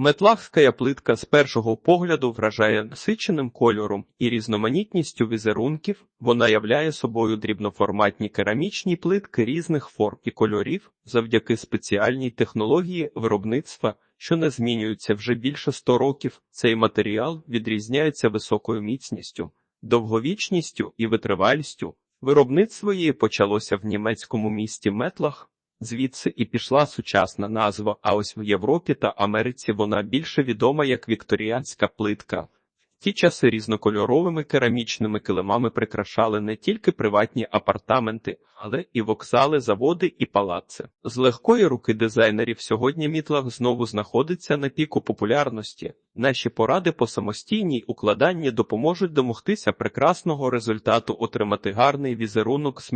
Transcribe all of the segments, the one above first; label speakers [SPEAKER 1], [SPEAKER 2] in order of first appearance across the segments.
[SPEAKER 1] Метлахська плитка з першого погляду вражає насиченим кольором і різноманітністю візерунків. Вона являє собою дрібноформатні керамічні плитки різних форм і кольорів завдяки спеціальній технології виробництва, що не змінюється вже більше 100 років. Цей матеріал відрізняється високою міцністю, довговічністю і витривалістю. Виробництво її почалося в німецькому місті Метлах. Звідси і пішла сучасна назва, а ось в Європі та Америці вона більше відома як вікторіанська плитка. Ті часи різнокольоровими керамічними килимами прикрашали не тільки приватні апартаменти, але і вокзали, заводи і палаци. З легкої руки дизайнерів сьогодні мітлах знову знаходиться на піку популярності. Наші поради по самостійній укладанні допоможуть домогтися прекрасного результату, отримати гарний візерунок з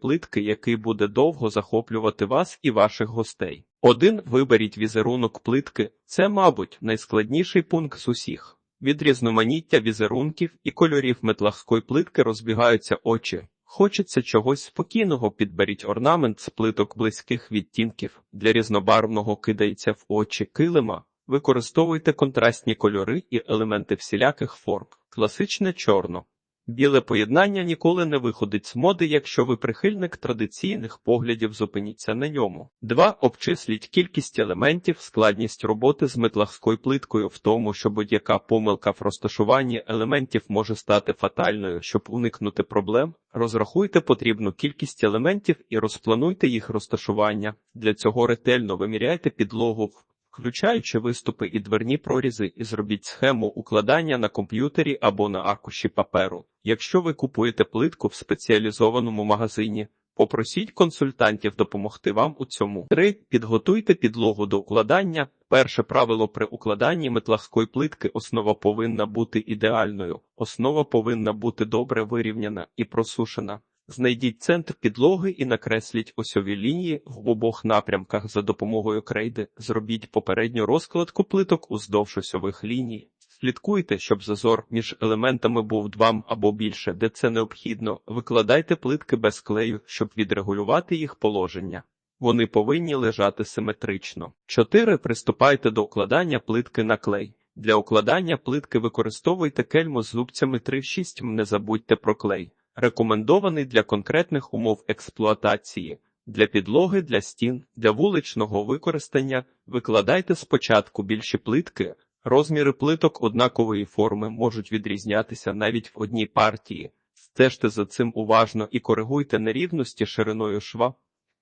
[SPEAKER 1] плитки, який буде довго захоплювати вас і ваших гостей. Один виберіть візерунок плитки, це, мабуть, найскладніший пункт з усіх. Від різноманіття візерунків і кольорів метлахської плитки розбігаються очі. Хочеться чогось спокійного, підберіть орнамент з плиток близьких відтінків. Для різнобарвного кидається в очі килима. Використовуйте контрастні кольори і елементи всіляких форм. Класичне чорно. Біле поєднання ніколи не виходить з моди, якщо ви прихильник традиційних поглядів, зупиніться на ньому. 2. Обчисліть кількість елементів, складність роботи з метлахською плиткою в тому, що будь-яка помилка в розташуванні елементів може стати фатальною, щоб уникнути проблем. Розрахуйте потрібну кількість елементів і розплануйте їх розташування. Для цього ретельно виміряйте підлогу включаючи виступи і дверні прорізи, і зробіть схему укладання на комп'ютері або на аркуші паперу. Якщо ви купуєте плитку в спеціалізованому магазині, попросіть консультантів допомогти вам у цьому. 3. Підготуйте підлогу до укладання. Перше правило при укладанні метлахської плитки основа повинна бути ідеальною, основа повинна бути добре вирівняна і просушена. Знайдіть центр підлоги і накресліть осьові лінії в обох напрямках за допомогою крейди. Зробіть попередню розкладку плиток уздовж осьових ліній. Слідкуйте, щоб зазор між елементами був 2 або більше, де це необхідно. Викладайте плитки без клею, щоб відрегулювати їх положення. Вони повинні лежати симетрично. 4. Приступайте до укладання плитки на клей. Для укладання плитки використовуйте кельму з зубцями 3-6. Не забудьте про клей рекомендований для конкретних умов експлуатації. Для підлоги, для стін, для вуличного використання викладайте спочатку більші плитки. Розміри плиток однакової форми можуть відрізнятися навіть в одній партії. Стежте за цим уважно і коригуйте нерівності шириною шва.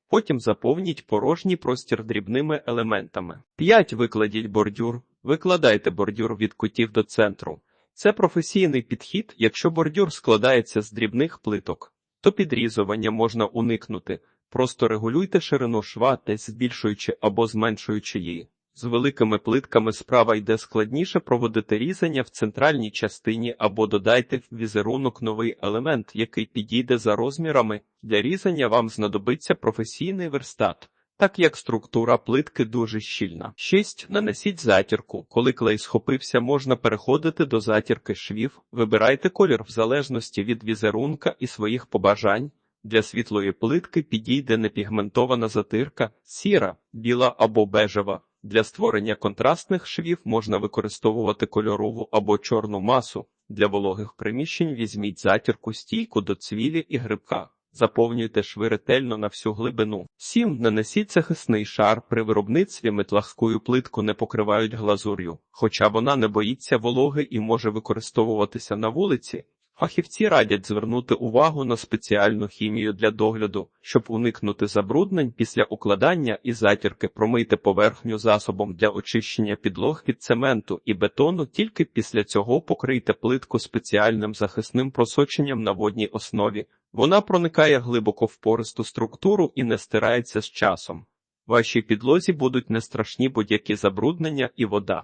[SPEAKER 1] Потім заповніть порожній простір дрібними елементами. 5. Викладіть бордюр. Викладайте бордюр від кутів до центру. Це професійний підхід, якщо бордюр складається з дрібних плиток, то підрізування можна уникнути, просто регулюйте ширину шва, десь збільшуючи або зменшуючи її. З великими плитками справа йде складніше проводити різання в центральній частині або додайте в візерунок новий елемент, який підійде за розмірами. Для різання вам знадобиться професійний верстат так як структура плитки дуже щільна. 6. Нанесіть затірку. Коли клей схопився, можна переходити до затірки швів. Вибирайте колір в залежності від візерунка і своїх побажань. Для світлої плитки підійде непігментована затирка, сіра, біла або бежева. Для створення контрастних швів можна використовувати кольорову або чорну масу. Для вологих приміщень візьміть затірку стійку до цвілі і грибка. Заповнюйте шви ретельно на всю глибину. 7. Нанесіть захисний шар при виробництві метлахською плитку не покривають глазур'ю, хоча вона не боїться вологи і може використовуватися на вулиці. Фахівці радять звернути увагу на спеціальну хімію для догляду, щоб уникнути забруднень після укладання і затірки промийте поверхню засобом для очищення підлог від цементу і бетону, тільки після цього покрийте плитку спеціальним захисним просоченням на водній основі. Вона проникає глибоко в пористу структуру і не стирається з часом. Вашій підлозі будуть не страшні будь-які забруднення і вода.